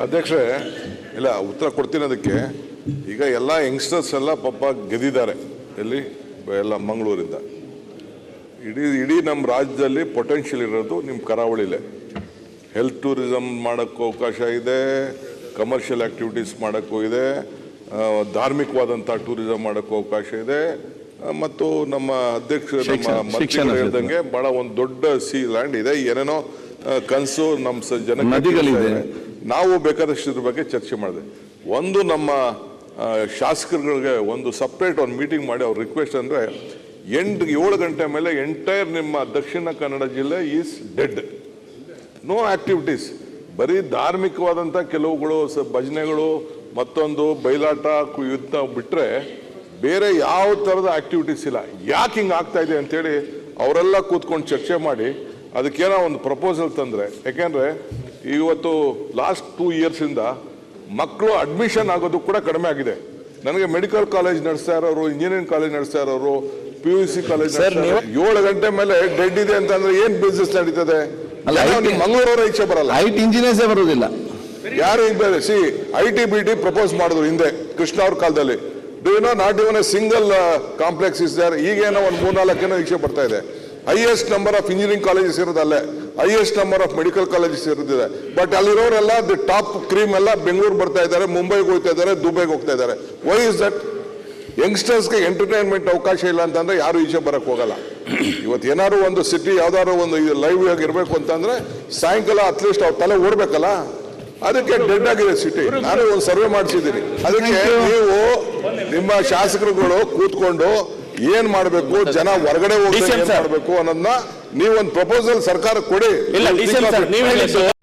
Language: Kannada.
ಅಧ್ಯಕ್ಷರೇ ಇಲ್ಲ ಉತ್ತರ ಕೊಡ್ತೀನಿ ಅದಕ್ಕೆ. ಈಗ ಎಲ್ಲ ಯಂಗ್ಸ್ಟರ್ಸ್ ಎಲ್ಲ ಪಾಪ ಗೆದ್ದಿದ್ದಾರೆ. ಎಲ್ಲಿ? ಎಲ್ಲ ಮಂಗಳೂರಿಂದ. ಇಡೀ ಇಡೀ ನಮ್ಮ ರಾಜ್ಯದಲ್ಲಿ ಪೊಟೆನ್ಷಿಯಲ್ ಇರೋದು ನಿಮ್ಮ ಕರಾವಳಿಲೇ. ಹೆಲ್ತ್ ಟೂರಿಸಮ್ ಮಾಡೋಕ್ಕೂ ಅವಕಾಶ ಇದೆ ಕಮರ್ಷಿಯಲ್ ಆ್ಯಕ್ಟಿವಿಟೀಸ್ ಮಾಡೋಕ್ಕೂ ಇದೆ ಧಾರ್ಮಿಕವಾದಂಥ ಟೂರಿಸಮ್ ಮಾಡೋಕ್ಕೂ ಅವಕಾಶ ಇದೆ. ಮತ್ತು ನಮ್ಮ ಅಧ್ಯಕ್ಷ ನಮ್ಮ ಹೇಳ್ದಂಗೆ ಭಾಳ ಒಂದು ದೊಡ್ಡ ಸಿ ಲ್ಯಾಂಡ್ ಇದೆ. ಏನೇನೋ ಕನಸು ನಮ್ಮ ಸ- ನಾವು ಬೇಕಾದಷ್ಟು ಇದ್ರ ಬಗ್ಗೆ ಚರ್ಚೆ ಮಾಡಿದೆ. ಒಂದು ನಮ್ಮ ಶಾಸಕರುಗಳಿಗೆ ಒಂದು ಸಪ್ರೇಟ್ ಒಂದು ಮೀಟಿಂಗ್ ಮಾಡಿ ಅವ್ರ ರಿಕ್ವೆಸ್ಟ್ ಅಂದರೆ ಎಂಟು, ಏಳು ಗಂಟೆ ಮೇಲೆ ಎಂಟೈರ್ ನಿಮ್ಮ ದಕ್ಷಿಣ ಕನ್ನಡ ಜಿಲ್ಲೆ ಈಸ್ ಡೆಡ್ ನೋ ಆಕ್ಟಿವಿಟೀಸ್ ಬರೀ ಧಾರ್ಮಿಕವಾದಂಥ ಕೆಲವುಗಳು, ಸ, ಭಜನೆಗಳು, ಮತ್ತೊಂದು ಬಯಲಾಟ ಯುದ್ಧ ಬಿಟ್ಟರೆ ಬೇರೆ ಯಾವ ಥರದ ಆಕ್ಟಿವಿಟೀಸ್ ಇಲ್ಲ. ಯಾಕೆ ಹಿಂಗೆ ಆಗ್ತಾ ಇದೆ ಅಂತೇಳಿ ಅವರೆಲ್ಲ ಕೂತ್ಕೊಂಡು ಚರ್ಚೆ ಮಾಡಿ ಅದಕ್ಕೇನೋ ಒಂದು ಪ್ರಪೋಸಲ್ ತಂದರೆ. ಯಾಕೆಂದರೆ ಇವತ್ತು ಲಾಸ್ಟ್ ಟೂ ಇಯರ್ಸಿಂದ ಮಕ್ಕಳು ಅಡ್ಮಿಷನ್ ಆಗೋದು ಕೂಡ ಕಡಿಮೆ ಆಗಿದೆ. ನನಗೆ ಮೆಡಿಕಲ್ ಕಾಲೇಜ್ ನಡೆಸ್ತಾ ಇರೋರು ಇಂಜಿನಿಯರಿಂಗ್ ಕಾಲೇಜ್ ನಡೆಸ್ತಾ ಇರೋರು ಪಿ ಯು ಸಿ ಕಾಲೇಜ್ ಏಳು ಗಂಟೆ ಮೇಲೆ ಡೆಡ್ ಇದೆ ಅಂತಂದ್ರೆ ಏನ್ ಬಿಸ್ನೆಸ್ ನಡೀತದೆ? ಮಂಗಳೂರವರ ಇಚ್ಛೆ ಬರಲ್ಲ. ಐಟ್ ಇಂಜಿನಿಯರ್ಸೇ ಬರೋದಿಲ್ಲ. ಯಾರು ಇದ್ದಾರೆ? C I T B T propose ಮಾಡಿದ್ರು ಹಿಂದೆ ಕೃಷ್ಣ ಅವ್ರ ಕಾಲದಲ್ಲಿ. Do you know not even a single complex is there ಈಗೇನೋ ಒಂದು ಮೂರ್ನಾಲ್ಕೇನೋ ಇಚ್ಛೆ ಬರ್ತಾ ಇದೆ. Highest number of engineering colleges ಇರೋದಲ್ಲೇ highest number of medical colleges ಇರೋದಿದೆ. But ಅಲ್ಲಿರೋರೆಲ್ಲ ದಿ ಟಾಪ್ ಕ್ರೀಮ್ ಎಲ್ಲ ಬೆಂಗಳೂರು ಬರ್ತಾ ಇದ್ದಾರೆ ಮುಂಬೈಗೆ ಹೋಗ್ತಾ ಇದ್ದಾರೆ ದುಬೈಗೆ ಹೋಗ್ತಾ ಇದ್ದಾರೆ. ವೈ ಇಸ್ ದಟ್ ಯಂಗ್ಸ್ಟರ್ಸ್ಗೆ ಎಂಟರ್ಟೈನ್ಮೆಂಟ್ ಅವಕಾಶ ಇಲ್ಲ ಅಂತಂದ್ರೆ ಯಾರು ಈಚೆ ಬರಕ್ ಹೋಗಲ್ಲ. ಇವತ್ತು ಏನಾದ್ರು ಒಂದು ಸಿಟಿ ಯಾವ್ದಾದ್ರು ಒಂದು ಲೈವ್ ಆಗಿ ಇರಬೇಕು ಅಂತಂದ್ರೆ ಸಾಯಂಕಾಲ ಅಟ್ಲೀಸ್ಟ್ ಅವ್ರ ತಲೆ ಓಡ್ಬೇಕಲ್ಲ. ಅದಕ್ಕೆ ಡೆಡ್ ಆಗಿದೆ ಸಿಟಿ ನಾನು ಒಂದು ಸರ್ವೆ ಮಾಡಿಸಿದ್ದೀನಿ. ಅದಕ್ಕೆ ನೀವು ನಿಮ್ಮ ಶಾಸಕರುಗಳು ಕೂತ್ಕೊಂಡು ಏನ್ ಮಾಡಬೇಕು? ಜನ ಹೊರಗಡೆ ಹೋಗಿ. ಮಾಡಬೇಕು ಅನ್ನೋದನ್ನ ನೀವೊಂದು ಒಂದು ಪ್ರಪೋಸಲ್ ಸರ್ಕಾರ ಕೊಡಿ. ಇಲ್ಲ